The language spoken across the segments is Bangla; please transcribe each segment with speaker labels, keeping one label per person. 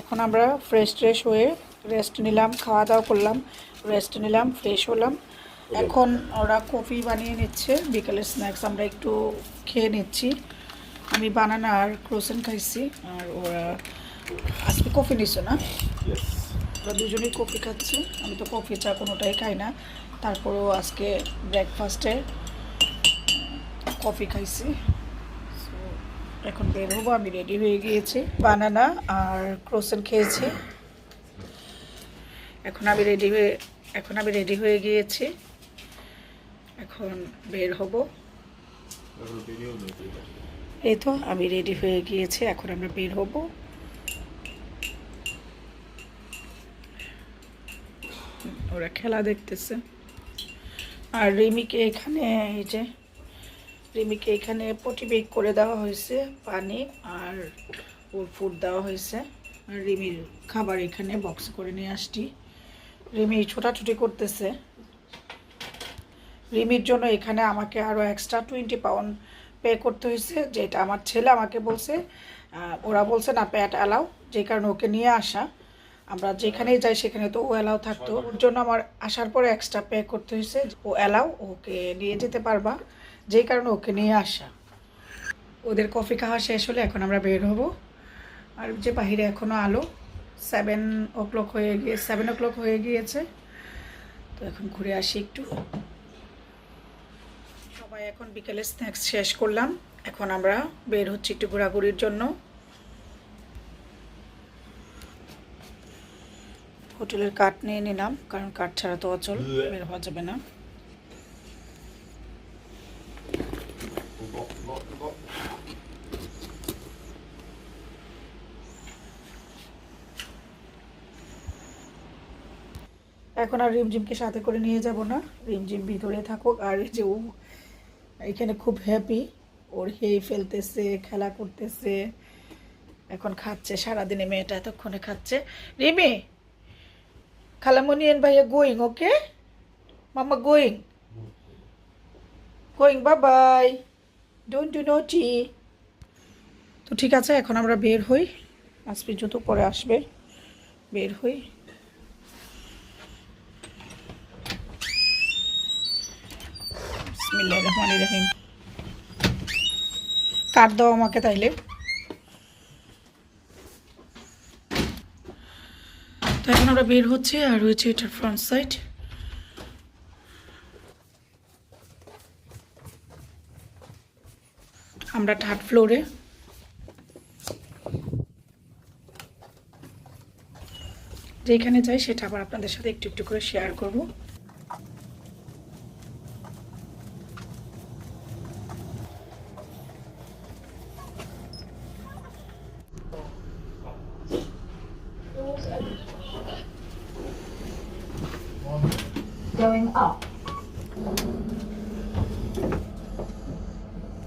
Speaker 1: এখন আমরা ফ্রেশ ট্রেশ হয়ে রেস্ট নিলাম খাওয়া দাওয়া করলাম রেস্ট নিলাম ফ্রেশ হলাম। এখন ওরা কফি বানিয়ে নিচ্ছে বিকেলের স্ন্যাক্স আমরা একটু খেয়ে নিচ্ছি। আমি বানানা আর ক্রোসেন খাইছি আর ওরা আজকে কফি নিছো না। ওরা দুজনেই কফি খাচ্ছে আমি তো কফি চা কোনোটাই খাই না। তারপরেও আজকে ব্রেকফাস্টে কফি খাইছি। এখন বের হব, আমি রেডি হয়ে গিয়েছি। বানানা আর ক্রোসেন খেয়েছি। এখন আমি রেডি হয়ে, এখন আমি রেডি হয়ে গিয়েছি। এখন বের হব। এই তো, আমি রেডি হয়ে গিয়েছি, এখন আমরা বের হব। ওরা খেলা দেখতেছে। আর রিমিকে এখানে এই যে রিমিকে এখানে পটি বেক করে দেওয়া হয়েছে, পানি আর ওর ফুড দেওয়া হয়েছে। আর রিমির খাবার এখানে বক্স করে নিয়ে আসছি। রিমি ছোটাছুটি করতেছে। রিমির জন্য এখানে আমাকে আরও এক্সট্রা টোয়েন্টি পাউন্ড পে করতে হয়েছে, যেটা আমার ছেলে আমাকে বলছে ওরা বলছে না প্যাট অ্যালাউ যে কারণে ওকে নিয়ে আসা। আমরা যেখানেই যাই সেখানে তো ও অ্যালাউ থাকতো। ওর জন্য আমার আসার পরে এক্সট্রা পে করতে হয়েছে ও অ্যালাউ ওকে নিয়ে যেতে পারবা। যেই কারণে ওকে নিয়ে আসা। ওদের কফি খাওয়া শেষ হলে এখন আমরা বের হব। আর যে বাহিরে এখনও আলো সেভেন ও ক্লক হয়ে গিয়ে সেভেন ও ক্লক হয়ে গিয়েছে। তো এখন ঘুরে আসি একটু। সবাই এখন বিকেলে স্ন্যাক্স শেষ করলাম। এখন আমরা বের হচ্ছি একটু ঘোরাঘুরির জন্য। হোটেলের কার্ড নিয়ে নিলাম কারণ কার্ড ছাড়া তো অচল বের হওয়া যাবে না
Speaker 2: বক, বক, বক।
Speaker 1: এখন আর রিমঝিমকে সাথে করে নিয়ে যাব না। রিমঝিম ভিতরে থাকুক, আর এই যে ও এখানে খুব হ্যাপি ওর হেই ফেলতেছে, খেলা করতেছে, এখন খাচ্ছে, সারাদিনে মেয়েটা এতক্ষণে খাচ্ছে। রিমি খালামণি এন ভাইয়া গোয়িং ওকে মামা গোয়িং গোয়িং বা বাই ডোন্ট ডু নোটি তো ঠিক আছে, এখন আমরা বের হই। আসবি জুতো পরে আসবে, বের হই। দাও আমাকে তাইলে। তো এখন আমরা বের আর রয়েছে এটার ফ্রন্ট সাইড আমরা থার্ড ফ্লোরে যেখানে যাই সেটা আবার আপনাদের সাথে একটু একটু করে শেয়ার করব।
Speaker 3: Going up.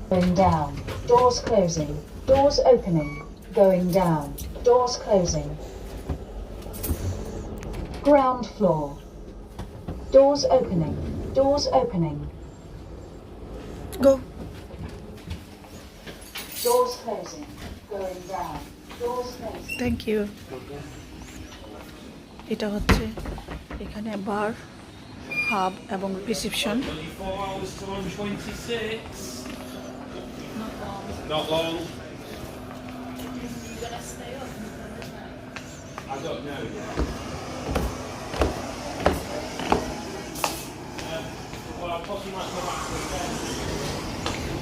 Speaker 3: Going down. Doors closing. Doors opening. Going down. Doors closing. Ground floor. Doors opening. Doors opening.
Speaker 1: Go.
Speaker 3: Doors closing. Going down. Doors closing.
Speaker 1: Thank you. এটা হচ্ছে এখানে বার হাব এবং reception
Speaker 2: 24 hours till I'm 26. Not long. I don't know yet. Well, I'll possibly might come back to the bed.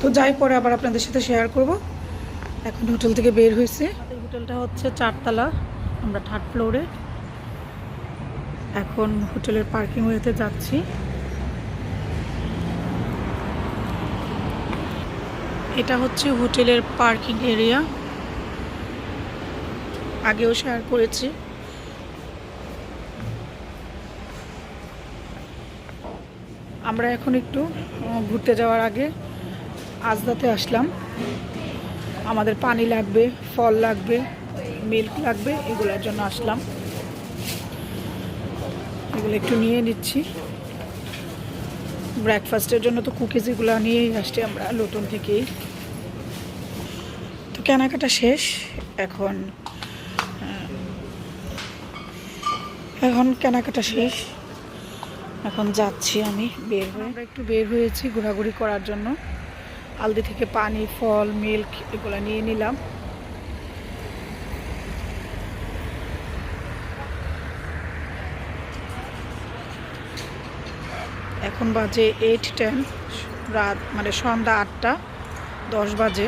Speaker 1: তো যাই পরে আবার আপনাদের সাথে শেয়ার করব এখন হোটেল থেকে বের হয়েছে হোটেলটা হচ্ছে চারতলা আমরা থার্ড ফ্লোরে এখন হোটেলের পার্কিং ওয়েতে যাচ্ছি। এটা হচ্ছে হোটেলের পার্কিং এরিয়া। আগেও শেয়ার করেছি। আমরা এখন একটু ঘুরতে যাওয়ার আগে আজদাতে আসলাম। আমাদের পানি লাগবে, ফল লাগবে, মিল্ক লাগবে, এগুলোর জন্য আসলাম। এগুলো একটু নিয়ে নিচ্ছি। ব্রেকফাস্টের জন্য তো কুকিজ এগুলো নিয়েই আসছি আমরা লুটন থেকেই। তো কেনাকাটা শেষ, এখন এখন কেনাকাটা শেষ। এখন যাচ্ছি আমি বের হয়ে। আমরা একটু বের হয়েছি ঘোরাঘুরি করার জন্য। আলদি থেকে পানি, ফল মিল্ক এগুলো নিয়ে নিলাম। এখন বাজে এইট টেন রাত মানে সন্ধ্যা আটটা দশ বাজে।